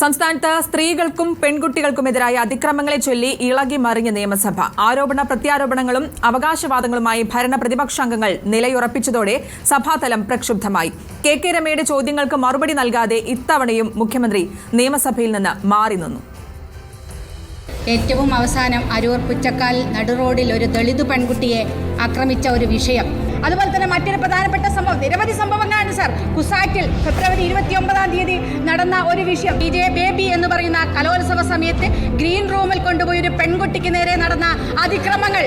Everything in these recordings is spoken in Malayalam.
സംസ്ഥാനത്ത് സ്ത്രീകൾക്കും പെൺകുട്ടികൾക്കുമെതിരായ അതിക്രമങ്ങളെ ചൊല്ലി ഇളകി മറിഞ്ഞ നിയമസഭ. ആരോപണ പ്രത്യാരോപണങ്ങളും അവകാശവാദങ്ങളുമായി ഭരണ പ്രതിപക്ഷാംഗങ്ങൾ നിലയുറപ്പിച്ചതോടെ സഭാതലം പ്രക്ഷുബ്ധമായി. കെ കെ രമയുടെ ചോദ്യങ്ങൾക്ക് മറുപടി നൽകാതെ ഇത്തവണയും മുഖ്യമന്ത്രി നിയമസഭയിൽ നിന്ന് മാറി നിന്നു. ഏറ്റവും അവസാനം അരൂർ പുച്ചക്കാൽ നടുറോഡിൽ ഒരു ദളിത് പെൺകുട്ടിയെ ആക്രമിച്ച ഒരു വിഷയം. അതുപോലെ തന്നെ മറ്റൊരു പ്രധാനപ്പെട്ട സംഭവം നിരവധി സംഭവങ്ങളാണ് സാർ. കുസാറ്റിൽ ഫെബ്രുവരി ഇരുപത്തി ഒമ്പതാം തീയതി നടന്ന ഒരു വിഷയം. ബി ജെ ബേബി എന്ന് പറയുന്ന കലോത്സവ സമയത്ത് ഗ്രീൻ റൂമിൽ കൊണ്ടുപോയി ഒരു പെൺകുട്ടിക്ക് നേരെ നടന്ന അതിക്രമങ്ങൾ.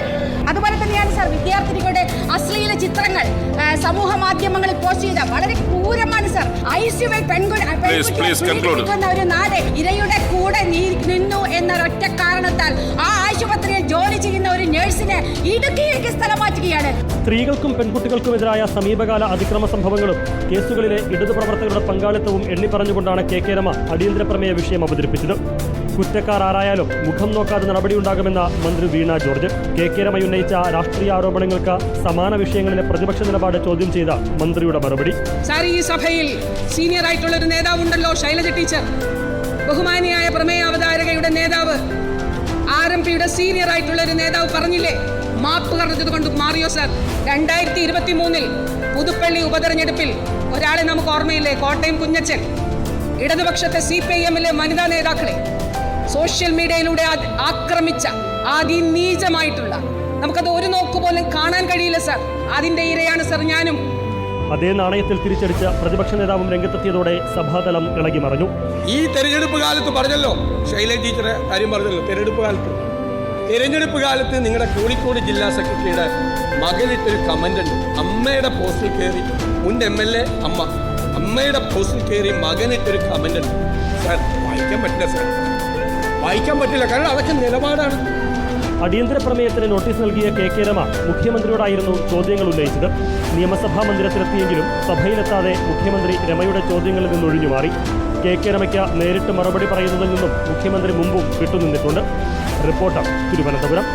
അതുപോലെ തന്നെയാണ് സാർ വിദ്യാർത്ഥിനികളുടെ അശ്ലീല ചിത്രങ്ങൾ സമൂഹ മാധ്യമങ്ങളിൽ പോസ്റ്റ് ചെയ്ത വളരെ ക്രൂരമാണ് സർ. ഐസ്യുവിൽ പെൺകുട്ടി Please, please ഒരു നാട് ഇരയുടെ നഴ്സിനെ ഇടുക്കിയിലേക്ക് സ്ഥലം മാറ്റുകയാണ്. സ്ത്രീകൾക്കും പെൺകുട്ടികൾക്കുമെതിരായ സമീപകാല അതിക്രമ സംഭവങ്ങളും കേസുകളിലെ ഇടതു പ്രവർത്തകരുടെ പങ്കാളിത്തവും എണ്ണിപ്പറഞ്ഞുകൊണ്ടാണ് കെ കെ രമ അടിയന്തര പ്രമേയ വിഷയം അവതരിപ്പിച്ചത്. കുറ്റക്കാർ ആരായാലും മുഖം നോക്കാതെ നടപടിയുണ്ടാകുമെന്ന മന്ത്രി വീണ ജോർജ്. കെ കെ രമ ഉന്നയിച്ച രാഷ്ട്രീയ ആരോപണങ്ങൾക്ക് സമാന വിഷയങ്ങളിലെ പ്രതിപക്ഷ നിലപാട് ചോദ്യം ചെയ്ത മന്ത്രിയുടെ മറുപടി. സാർ ഈ സഭയിൽ സീനിയർ ആയിട്ടുള്ള ഒരു നേതാവുണ്ടല്ലോ ശൈലജ ടീച്ചർ. ബഹുമാനിയായ പ്രമേയ അവതാരകയുടെ നേതാവ്. എം പിയുടെ സീനിയർ ആയിട്ടുള്ള ഒരു നേതാവ് പറഞ്ഞില്ലേ? മാപ്പ് പറഞ്ഞത് കൊണ്ട് മാറിയോ സാർ രണ്ടായിരത്തി ഇരുപത്തി മൂന്നിൽ പുതുപ്പള്ളി ഉപതെരഞ്ഞെടുപ്പിൽ ഒരാളെ നമുക്ക് ഓർമ്മയില്ലേ? കോട്ടയം കുഞ്ഞച്ചൻ. ഇടതുപക്ഷത്തെ സി പി ഐ എമ്മിലെ വനിതാ നേതാക്കളെ സോഷ്യൽ മീഡിയയിലൂടെ ആക്രമിച്ച അതിനീചമായിട്ടുള്ള. നമുക്കത് ഒരു നോക്ക് പോലും കാണാൻ കഴിയില്ല സർ അതിന്റെ ഇരയാണ് സാർ ഞാനും. അതേ നാണയത്തിൽ തിരിച്ചടിച്ച പ്രതിപക്ഷ നേതാവും രംഗത്തെത്തിയതോടെ സഭാതലം ഇളകി മറഞ്ഞു. ഈ തെരഞ്ഞെടുപ്പ് കാലത്ത് പറഞ്ഞല്ലോ ശൈലേ ടീച്ചറെ കാര്യം പറഞ്ഞല്ലോ തെരഞ്ഞെടുപ്പ് കാലത്ത്. തെരഞ്ഞെടുപ്പ് കാലത്ത് നിങ്ങളുടെ കോഴിക്കോട് ജില്ലാ സെക്രട്ടറിയുടെ മകനിട്ടൊരു കമന്റ് ഉണ്ട്. അമ്മയുടെ പോസ്റ്റിൽ കയറി മുൻ എം എൽ എ അമ്മ. അമ്മയുടെ പോസ്റ്റിൽ കയറി മകനിട്ടൊരു കമന്റ് ഉണ്ട്. സാർ വായിക്കാൻ പറ്റില്ല സാർ. വായിക്കാൻ പറ്റില്ല കാരണം അതൊക്കെ നിലപാടാണ്. അടിയന്തര പ്രമേയത്തിന് നോട്ടീസ് നൽകിയ കെ കെ രമ മുഖ്യമന്ത്രിയോടായിരുന്നു ചോദ്യങ്ങൾ ഉന്നയിച്ചത്. നിയമസഭാ മന്ദിരത്തിലെത്തിയെങ്കിലും സഭയിലെത്താതെ മുഖ്യമന്ത്രി രമയുടെ ചോദ്യങ്ങളിൽ നിന്നൊഴിഞ്ഞു മാറി. കെ കെ രമയ്ക്ക് നേരിട്ട് മറുപടി പറയുന്നതിൽ നിന്നും മുഖ്യമന്ത്രി മുമ്പും വിട്ടുനിന്നിട്ടുണ്ട്. റിപ്പോർട്ടർ തിരുവനന്തപുരം.